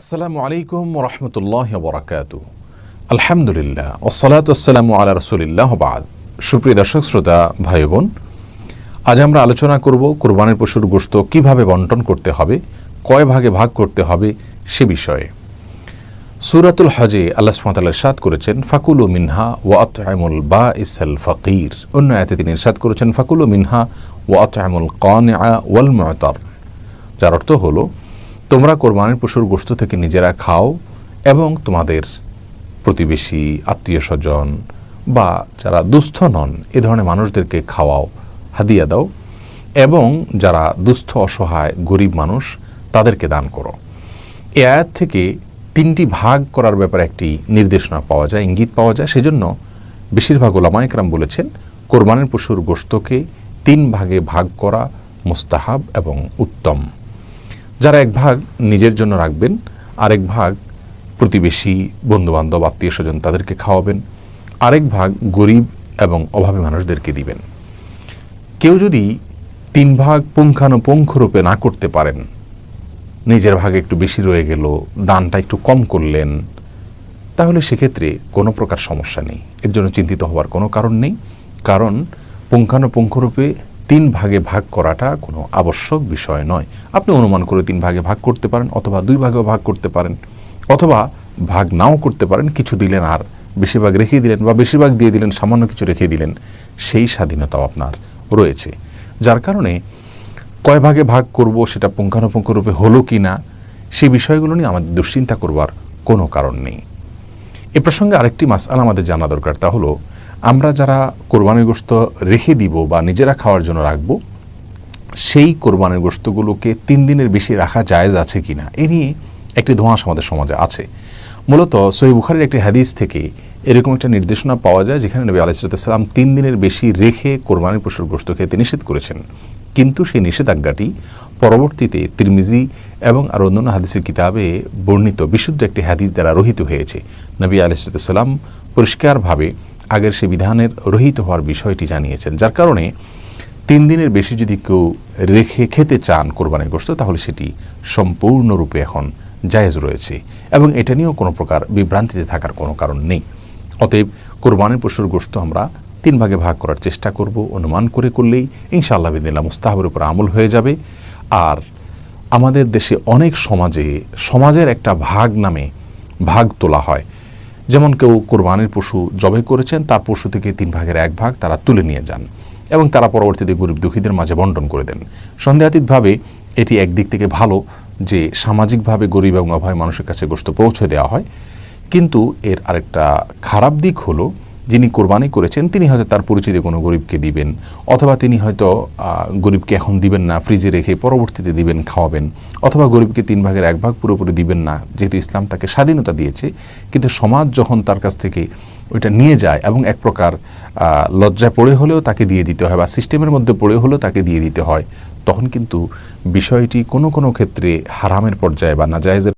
আসসালামু আলাইকুম রহমতুল্লাহ বরাকাতু। আলহামদুলিল্লাহ ওসলাত আসসালামু আলা রসুলিল্লাহ বাদ। সুপ্রিয় দর্শক, শ্রোতা ভাই বোন আজ আমরা আলোচনা করব কোরবানির পশুর গোশত কীভাবে বন্টন করতে হবে, কয় ভাগে ভাগ করতে হবে সে বিষয়ে। সুরাতুল হজে আল্লাহ সুমাতাল্লাহ সাদ করেছেন, ফাকুলু মিনহা ওয়া আতআমুল বা ইসাল ফকির। অন্য আয়াতে তিনি ইরশাদ করেছেন, ফাকুলু মিনহা ওয়া আতআমুল কানিআ ওয়াল মুতার। যার অর্থ হলো তোমরা কোরবানির পশুর গোশত থেকে নিজেরা খাও এবং তোমাদের প্রতিবেশী আত্মীয় স্বজন বা যারা দুস্থ নন, এ ধরনের মানুষদেরকে খাওয়াও, হাদিয়া দাও এবং যারা দুস্থ, অসহায়, গরিব মানুষ, তাদেরকে দান করো। এ আয়াত থেকে তিনটি ভাগ করার ব্যাপারে একটি নির্দেশনা পাওয়া যায়, ইঙ্গিত পাওয়া যায়। সেজন্য বেশিরভাগ ওলামায়করাম বলেছেন, কোরবানির পশুর গোশতকে তিন ভাগে ভাগ করা মুস্তাহাব এবং উত্তম। যারা এক ভাগ নিজের জন্য রাখবেন, আরেক ভাগ প্রতিবেশী, বন্ধুবান্ধব আত্মীয় স্বজন তাদেরকে খাওয়াবেন, আরেক ভাগ গরিব এবং অভাবী মানুষদেরকে দিবেন। কেউ যদি তিন ভাগ পুঙ্খানুপুঙ্খ রূপে না করতে পারেন, নিজের ভাগে একটু বেশি রয়ে গেল, দানটা একটু কম করলেন, তাহলে সেক্ষেত্রে কোনো প্রকার সমস্যা নেই। এর জন্য চিন্তিত হওয়ার কোনো কারণ নেই। কারণ পুঙ্খানুপুঙ্খরূপে তিন ভাগে ভাগ করাটা কোনো আবশ্যক বিষয় নয়। আপনি অনুমান করে তিন ভাগে ভাগ করতে পারেন অথবা দুই ভাগেও ভাগ করতে পারেন। অথবা ভাগ নাও করতে পারেন, কিছু দিলেন আর। বেশিরভাগ রেখে দিলেন বা বেশিরভাগ দিয়ে দিলেন, সামান্য কিছু রেখে দিলেন। সেই স্বাধীনতাও আপনার রয়েছে। যার কারণে কয় ভাগে ভাগ করব সেটা পুঙ্খানুপুঙ্খ রূপে হলো কি না সেই বিষয়গুলো নিয়ে আমাদের দুশ্চিন্তা করবার কোনো কারণ নেই। এ প্রসঙ্গে আরেকটি মাসাল আমাদের জানা দরকার, তা হলো আমরা যারা কোরবানির গোস্ত রেখে দিব বা নিজেরা খাওয়ার জন্য রাখব, সেই কোরবানির গোস্তগুলোকে তিন দিনের বেশি রাখা জায়েজ আছে কিনা, এ নিয়ে একটি ধোঁয়াশ আমাদের সমাজে আছে। মূলত সহি বুখারির একটি হাদিস থেকে এরকম একটা নির্দেশনা পাওয়া যায়, যেখানে নবী আলাইসালাম তিন দিনের বেশি রেখে কোরবানির পশুর গোস্ত খেতে নিষেধ করেছেন। কিন্তু সেই নিষেধাজ্ঞাটি পরবর্তীতে তিরমিজি এবং আর অন্যান্য হাদিসের কিতাবে বর্ণিত বিশুদ্ধ একটি হাদিস দ্বারা রহিত হয়েছে। নবী আলাইসালাম পরিষ্কারভাবে আগের সে বিধানের রহিত হওয়ার বিষয়টি জানিয়েছেন। যার কারণে তিন দিনের বেশি যদি কেউ রেখে খেতে চান কোরবানির গোস্ত তাহলে সেটি সম্পূর্ণরূপে এখন জায়েজ রয়েছে এবং এটা নিয়েও কোনো প্রকার বিভ্রান্তিতে থাকার কোনো কারণ নেই। অতএব কোরবানির পশুর গোস্ত আমরা তিন ভাগে ভাগ করার চেষ্টা করব, অনুমান করে করলেই ইনশাআল্লাহ বিদিল্লা মুস্তাহাবের উপর আমল হয়ে যাবে। আর আমাদের দেশে অনেক সমাজে সমাজের একটা ভাগ নামে ভাগ তোলা হয়। যেমন কেউ কোরবানির পশু জবে করেছেন, তার পশু থেকে তিন ভাগের এক ভাগ তারা তুলে নিয়ে যান এবং তারা পরবর্তীতে গরিব দুঃখীদের মাঝে বন্টন করে দেন। সন্দেহাতীতভাবে এটি একদিক থেকে ভালো যে সামাজিকভাবে গরিব এবং অভয় মানুষের কাছে গোস্ত পৌঁছে দেওয়া হয়। কিন্তু এর আরেকটা খারাপ দিক হলো যিনি কোরবানি করেছেন, তিনি হয়তো তার পরিচিত কোনো গরিবকে দিবেন, অথবা তিনি হয়তো গরিবকে এখন দিবেন না, ফ্রিজে রেখে পরবর্তীতে দিবেন, খাওয়াবেন, অথবা গরিবকে তিন ভাগের এক ভাগ পুরোপুরি দিবেন না, যেহেতু ইসলাম তাকে স্বাধীনতা দিয়েছে, কিন্তু সমাজ যখন তার কাছ থেকে ওইটা নিয়ে যায় এবং এক প্রকার লজ্জায় পড়ে হলেও তাকে দিয়ে দিতে হয় বা সিস্টেমের মধ্যে পড়ে হলেও তাকে দিয়ে দিতে হয়, তখন কিন্তু বিষয়টি কোনো কোনো ক্ষেত্রে হারামের পর্যায়ে বা নাজায়েজের